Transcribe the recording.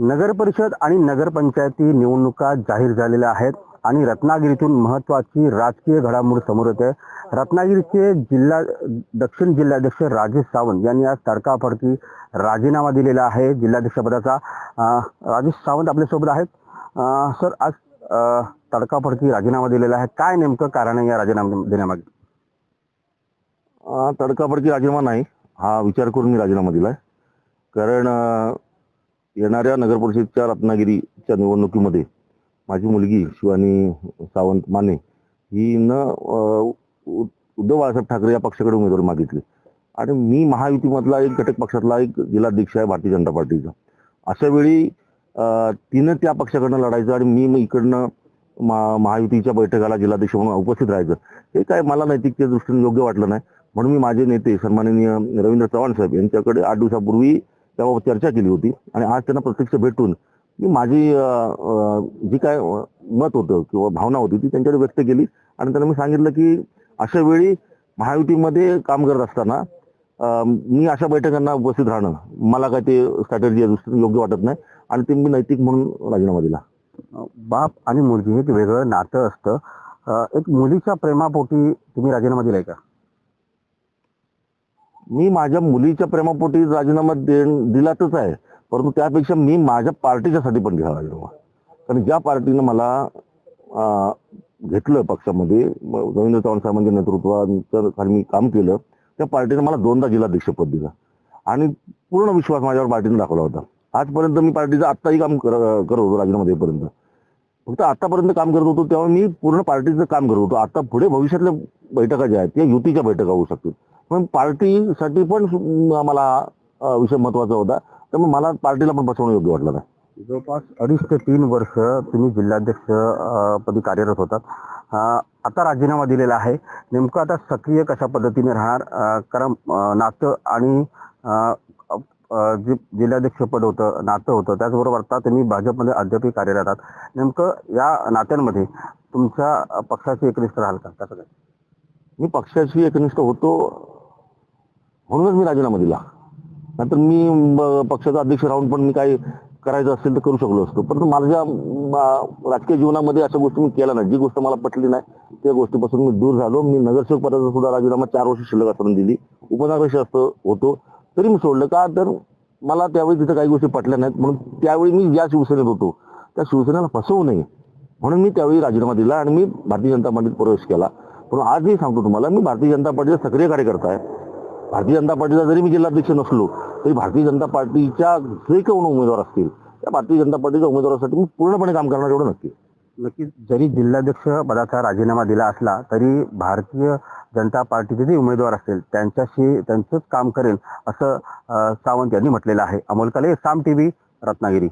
नगर परिषद आणि नगरपंचायती निवडणुका जाहीर झालेल्या आहेत आणि रत्नागिरीतून महत्वाची राजकीय घडामोड समोर येते रत्नागिरीचे जिल्हा दक्षिण जिल्हाध्यक्ष राजेश सावंत यांनी आज तडकाफडकी राजीनामा दिलेला आहे जिल्हाध्यक्षपदाचा राजेश सावंत आपल्यासोबत आहेत. सर आज तडकाफडकी राजीनामा दिलेला आहे. काय नेमकं कारण आहे या राजीनामा देण्यामागे? तडकाफडकी राजीनामा नाही. हा विचार करून मी राजीनामा दिलाय. कारण येणाऱ्या नगर परिषदच्या रत्नागिरीच्या निवडणुकीमध्ये माझी मुलगी शिवानी सावंत माने ही न उद्धव बाळासाहेब ठाकरे या पक्षाकडे उमेदवारी मागितली. आणि मी महायुतीमधला एक घटक पक्षातला एक जिल्हाध्यक्ष आहे भारतीय जनता पार्टीचा. अशा वेळी तिनं त्या पक्षाकडनं लढायचं आणि मी मग इकडनं मा महायुतीच्या बैठकाला जिल्हाध्यक्ष म्हणून उपस्थित राहायचं. हे काय मला नैतिकतेच्या दृष्टीने योग्य वाटलं नाही. म्हणून मी माझे नेते सन्माननीय रवींद्र चव्हाण साहेब यांच्याकडे आठ दिवसापूर्वी त्याबाबत चर्चा केली होती आणि आज त्यांना प्रत्यक्ष भेटून मी माझी जी काय मत होतं किंवा भावना होती ती त्यांच्याकडे व्यक्त केली. आणि त्यांना मी सांगितलं की अशा वेळी महायुतीमध्ये काम करत असताना मी अशा बैठकांना उपस्थित राहणं मला काय ते स्ट्रॅटेजी दृष्टीने योग्य वाटत नाही आणि ते मी नैतिक म्हणून राजीनामा दिला. बाप आणि मुलगी हे वेगळं नातं असतं. एक मुलीच्या प्रेमापोटी तुम्ही राजीनामा दिलाय का? मी माझ्या मुलीच्या प्रेमापोटी राजीनामा दे दिलातच आहे. परंतु त्यापेक्षा मी माझ्या पार्टीच्यासाठी पण घ्यावा राजीनामा कारण ज्या पार्टीनं मला घेतलं पक्षामध्ये रवींद्र चव्हाण साहेबांच्या नेतृत्वाच्या खाली मी काम केलं त्या पार्टीनं मला दोनदा जिल्हाध्यक्षपद दिलं. आणि पूर्ण विश्वास माझ्यावर पार्टीने दाखवला होता. आजपर्यंत मी पार्टीचं आत्ताही काम कर करत होतो राजीनामा देईपर्यंत फक्त आतापर्यंत काम करत होतो तेव्हा मी पूर्ण पार्टीचं काम करत होतो. आता पुढे भविष्यातल्या बैठका ज्या आहेत त्या युतीच्या बैठका होऊ शकतील. पण पार्टीसाठी पण मला विषय महत्त्वाचा होता. त्यामुळे मला पार्टीला पण बसवणं योग्य वाटलं नाही. जवळपास अडीच ते तीन वर्ष तुम्ही जिल्हाध्यक्ष पदी कार्यरत होतात. आता राजीनामा दिलेला आहे. नेमकं आता सक्रिय कशा पद्धतीने राहणार? कारण नातं आणि जे जिल्हाध्यक्षपद होतं नातं होतं त्याचबरोबर आता तुम्ही भाजपमध्ये अद्यापही कार्यरत आहात. नेमकं या नात्यांमध्ये तुमच्या अं, पक्षाची एकनिष्ठ राहाल का? कसं काय? मी पक्षाशी एकनिष्ठ होतो म्हणूनच मी राजीनामा दिला. नंतर मी पक्षाचा अध्यक्ष राहून पण मी काही करायचं असेल तर करू शकलो असतो. परंतु माझ्या राजकीय जीवनामध्ये अशा गोष्टी मी केल्या नाही जी गोष्ट मला पटली नाही त्या गोष्टीपासून मी दूर झालो. मी नगरसेवक पदाचा सुद्धा राजीनामा चार वर्ष शिल्लक असताना दिली. उपनगराध्यक्ष असतो होतो. तरी मी सोडलं का? तर मला त्यावेळी तिथं काही गोष्टी पटल्या नाहीत. म्हणून त्यावेळी मी ज्या शिवसेनेत होतो त्या शिवसेनेला फसवू नये. म्हणून मी त्यावेळी राजीनामा दिला आणि मी भारतीय जनता पार्टीत प्रवेश केला. पण आजही सांगतो तुम्हाला मी भारतीय जनता पार्टीचा सक्रिय कार्यकर्ता आहे. भारतीय जनता पार्टीचा जरी मी जिल्हाध्यक्ष नसलो तरी भारतीय जनता पार्टीच्या जे कोण उमेदवार असतील त्या भारतीय जनता पार्टीच्या उमेदवारासाठी मी पूर्णपणे काम करणार एवढं नक्की. नक्कीच जरी जिल्हाध्यक्ष पदाचा राजीनामा दिला असला तरी भारतीय जनता पार्टीचे जे उमेदवार असतील त्यांच्याशी त्यांचंच काम करेल असं सावंत यांनी म्हटलेलं आहे. अमोल कले साम टीव्ही रत्नागिरी.